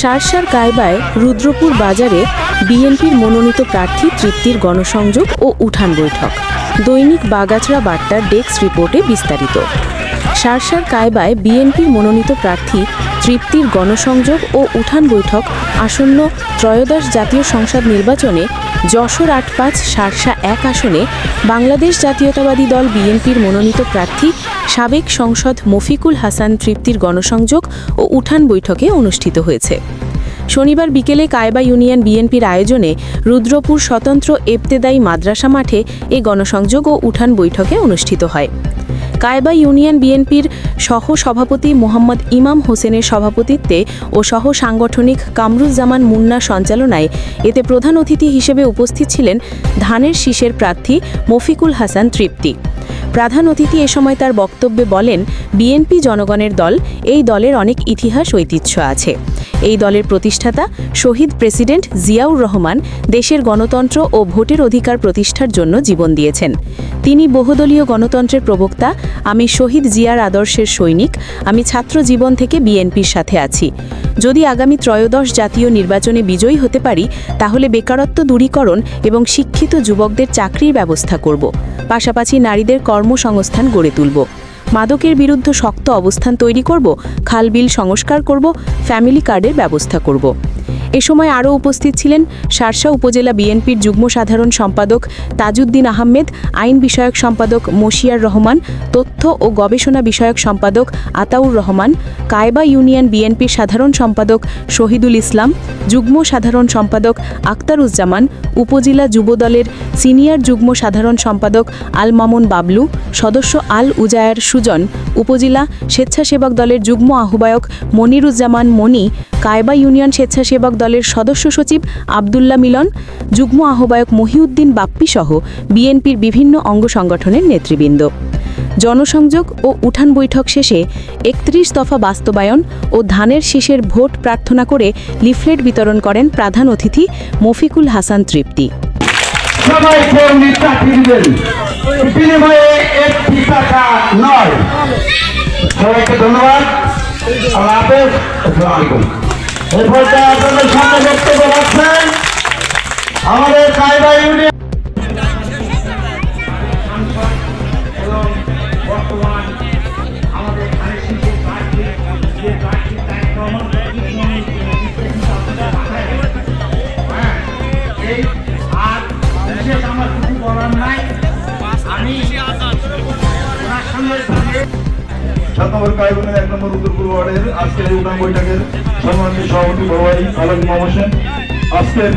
সারসার কায়বায় রুদ্রপুর বাজারে বিএনপির মনোনীত প্রার্থী তৃপ্তির গণসংযোগ ও উঠান বৈঠক। দৈনিক বাগাছড়া বার্তার ডেস্ক রিপোর্টে বিস্তারিত। সারসার কায়বায় বিএনপির মনোনীত প্রার্থী, তৃপ্তির গণসংযোগ ও উঠান বৈঠক, আসন্ন ত্রয়োদশ জাতীয় সংসদ নির্বাচনে যশোর আট পাঁচ সারসা এক আসনে বাংলাদেশ জাতীয়তাবাদী দল বিএনপির মনোনীত প্রার্থী, সাবেক সংসদ মফিকুল হাসান তৃপ্তির গণসংযোগ ও উঠান বৈঠকে অনুষ্ঠিত হয়েছে। শনিবার বিকেলে কায়বা ইউনিয়ন বিএনপির আয়োজনে রুদ্রপুর স্বতন্ত্র এবতেদায়ী মাদ্রাসা মাঠে এ গণসংযোগ ও উঠান বৈঠকে অনুষ্ঠিত হয়। কায়বা ইউনিয়ন বিএনপির সহ সভাপতি মোহাম্মদ ইমাম হোসেনের সভাপতিত্বে ও সহ সাংগঠনিক কামরুজ্জামান মুন্না সঞ্চালনায় এতে প্রধান অতিথি হিসেবে উপস্থিত ছিলেন ধানের শীষের প্রার্থী মফিকুল হাসান তৃপ্তি। প্রধান অতিথি এ সময় তার বক্তব্যে বলেন, বিএনপি জনগণের দল, এই দলের অনেক ইতিহাস ঐতিহ্য আছে। এই দলের প্রতিষ্ঠাতা শহীদ প্রেসিডেন্ট জিয়াউর রহমান দেশের গণতন্ত্র ও ভোটের অধিকার প্রতিষ্ঠার জন্য জীবন দিয়েছেন। তিনি বহুদলীয় গণতন্ত্রের প্রবক্তা, আমি শহীদ জিয়ার আদর্শের সৈনিক, আমি ছাত্র জীবন থেকে বিএনপির সাথে আছি। যদি আগামী ত্রয়োদশ জাতীয় নির্বাচনে বিজয়ী হতে পারি, তাহলে বেকারত্ব দূরীকরণ এবং শিক্ষিত যুবকদের চাকরির ব্যবস্থা করব। পাশাপাশি নারীদের কর্মসংস্থান গড়ে তুলব। মাদকের বিরুদ্ধে শক্ত অবস্থান তৈরি করব খালবিল সংস্কার করব ফ্যামিলি কার্ডের ব্যবস্থা করব। এ সময় আরও উপস্থিত ছিলেন শার্শা উপজেলা বিএনপির যুগ্ম সাধারণ সম্পাদক তাজউদ্দিন আহমেদ, আইন বিষয়ক সম্পাদক মশিয়ার রহমান, তথ্য ও গবেষণা বিষয়ক সম্পাদক আতাউর রহমান, কায়বা ইউনিয়ন বিএনপির সাধারণ সম্পাদক শহীদুল ইসলাম, যুগ্ম সাধারণ সম্পাদক আক্তারুজ্জামান উপজেলা যুবদলের সিনিয়র যুগ্ম সাধারণ সম্পাদক আল মামুন বাবলু, সদস্য আল উজায়ার সুজন, উপজেলা স্বেচ্ছাসেবক দলের যুগ্ম আহ্বায়ক মনিরুজ্জামান মনি কায়বা ইউনিয়ন স্বেচ্ছাসেবক দলের সদস্য সচিব আবদুল্লাহ মিলন, যুগ্ম আহ্বায়ক মহিউদ্দিন বাপ্পি সহ বিএনপির বিভিন্ন অঙ্গ সংগঠনের নেতৃবৃন্দ। জনসংযোগ ও উঠান বৈঠক শেষে একত্রিশ দফা বাস্তবায়ন ও ধানের শীষের ভোট প্রার্থনা করে লিফলেট বিতরণ করেন প্রধান অতিথি মফিকুল হাসান তৃপ্তি। ধন্যবাদ। আমাদের কায়দা আজকের